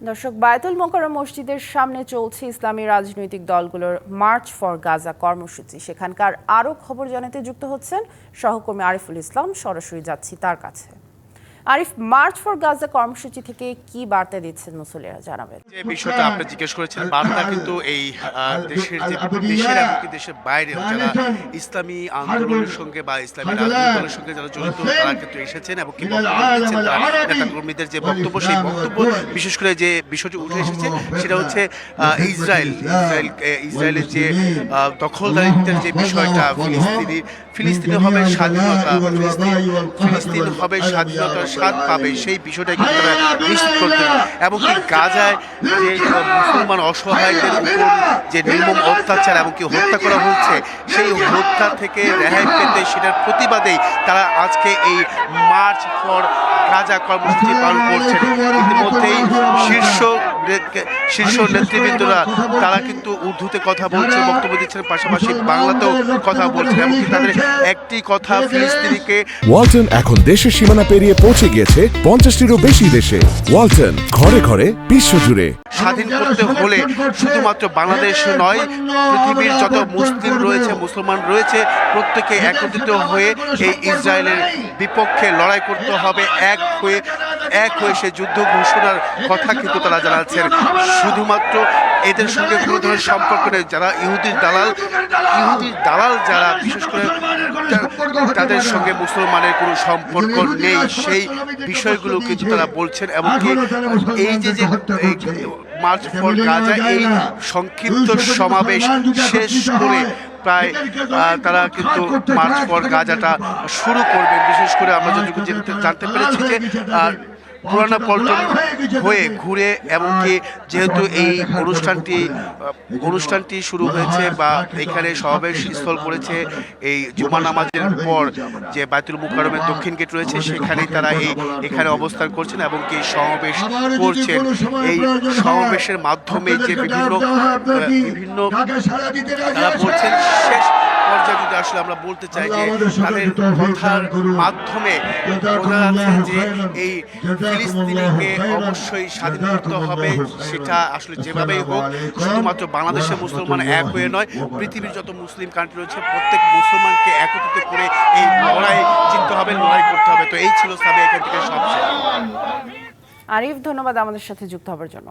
দর্শক, বায়তুল মোকাররম মসজিদের সামনে চলছে ইসলামী রাজনৈতিক দলগুলোর মার্চ ফর গাজা কর্মসূচি। সেখানকার আরও খবর জানাতে যুক্ত হচ্ছেন সহকর্মী আরিফুল ইসলাম। সরাসরি যাচ্ছি তার কাছে। আরিফ, মার্চ ফর গাজা কর্মসূচি থেকে কি বার্তা দিচ্ছেন মুসলিরা জানাবেন। যে বিষয়টা আপনি জিজ্ঞেস করেছেন, বার্তা কিন্তু এই দেশের যে দেশের এমনকি দেশের বাইরেও যারা ইসলামী আন্দোলনের সঙ্গে বা ইসলামী রাজনৈতিক দলের সঙ্গে যারা জড়িত, তারা কিন্তু এসেছেন এবং কি নেতা কর্মীদের যে বক্তব্য, সেই বক্তব্য, বিশেষ করে যে বিষয়টি উঠে এসেছে, সেটা হচ্ছে ইসরায়েল ইসরায়েল ইসরায়েলের যে দখলদারিত্বের যে বিষয়টা, ফিলিস্তিনি ফিলিস্তিনি হবে স্বাধীনতা ফিলিস্তিন হবে স্বাধীনতার স্বাদ পাবে সেই বিষয়টা কিন্তু তারা নিশ্চিত করতে এবং কি গাজায় যে মুসলমান অসহায়দের উপর যে নির্মম অত্যাচার এবং কি হত্যা করা হচ্ছে সেই হত্যা থেকে রেহাই পেতে সেটার প্রতিবাদেই তারা আজকে এই মার্চ ফর গাজা কর্মসূচি পালন করছেন। ইতিমধ্যেই শীর্ষ শীর্ষ নেতৃবৃন্দরা তারা কিন্তু উর্দুতে কথা বলছে বক্তব্য দিচ্ছেন পাশাপাশি বাংলাতেও কথা বলছেন এমনকি তাদের একটি কথা ফিলিস্তিনিকে ওয়ালটন এখন দেশের সীমানা পেরিয়ে পৌঁছে গিয়েছে পঞ্চাশটিরও বেশি দেশে। ওয়ালটন ঘরে ঘরে বিশ্বজুড়ে স্বাধীন করতে হলে শুধুমাত্র বাংলাদেশ নয় পৃথিবীর যত মুসলিম রয়েছে মুসলমান রয়েছে প্রত্যেকে একত্রিত হয়ে এই ইসরায়েলের বিপক্ষে লড়াই করতে হবে, এক হয়ে এক হয়ে সে যুদ্ধ ঘোষণার কথা কিন্তু তারা জানাচ্ছেন। শুধুমাত্র এদের সঙ্গে কোনো ধরনের সম্পর্ক নেই, যারা ইহুদির দালাল ইহুদির দালাল যারা, বিশেষ করে তাদের সঙ্গে মুসলমানের কোনো সম্পর্ক নেই, সেই বিষয়গুলো কিন্তু তারা বলছেন এবং এই যে যে মার্চ ফর গাজা, এই সংক্ষিপ্ত সমাবেশ শেষ করে প্রায় তারা কিন্তু মার্চ পর গাজাটা শুরু করবেন বিশেষ করে আমরা যতটুকু জানতে- পেরেছি যে পুরানা পল্টন হয়ে ঘুরে, এমনকি যেহেতু এই অনুষ্ঠানটি অনুষ্ঠানটি শুরু হয়েছে বা এখানে সমাবেশ স্থল করেছে, এই জুমা নামাজের পর যে বায়তুল মুকাররমের দক্ষিণ গেট রয়েছে, সেখানেই তারা এই, এখানে অবস্থান করছেন এবং কি সমাবেশ করছেন। এই সমাবেশের মাধ্যমে যে বিভিন্ন বিভিন্ন তারা যদি আসলে আমরা বলতে চাই যে তাদের কথার মাধ্যমে বোঝা যাচ্ছে যে এই ফিলিস্তিনিকে অবশ্যই স্বাধীন করতে হবে। সেটা আসলে যেভাবেই হোক শুধুমাত্র বাংলাদেশের মুসলমান এক হয়ে নয় পৃথিবীর যত মুসলিম কান্ট্রি রয়েছে প্রত্যেক মুসলমানকে একত্রিত করে এই লড়াই জিততে হবে লড়াই করতে হবে। তো এই ছিল সাবে এখান থেকে সবচেয়ে। আরিফ ধন্যবাদ আমাদের সাথে যুক্ত হবার জন্য।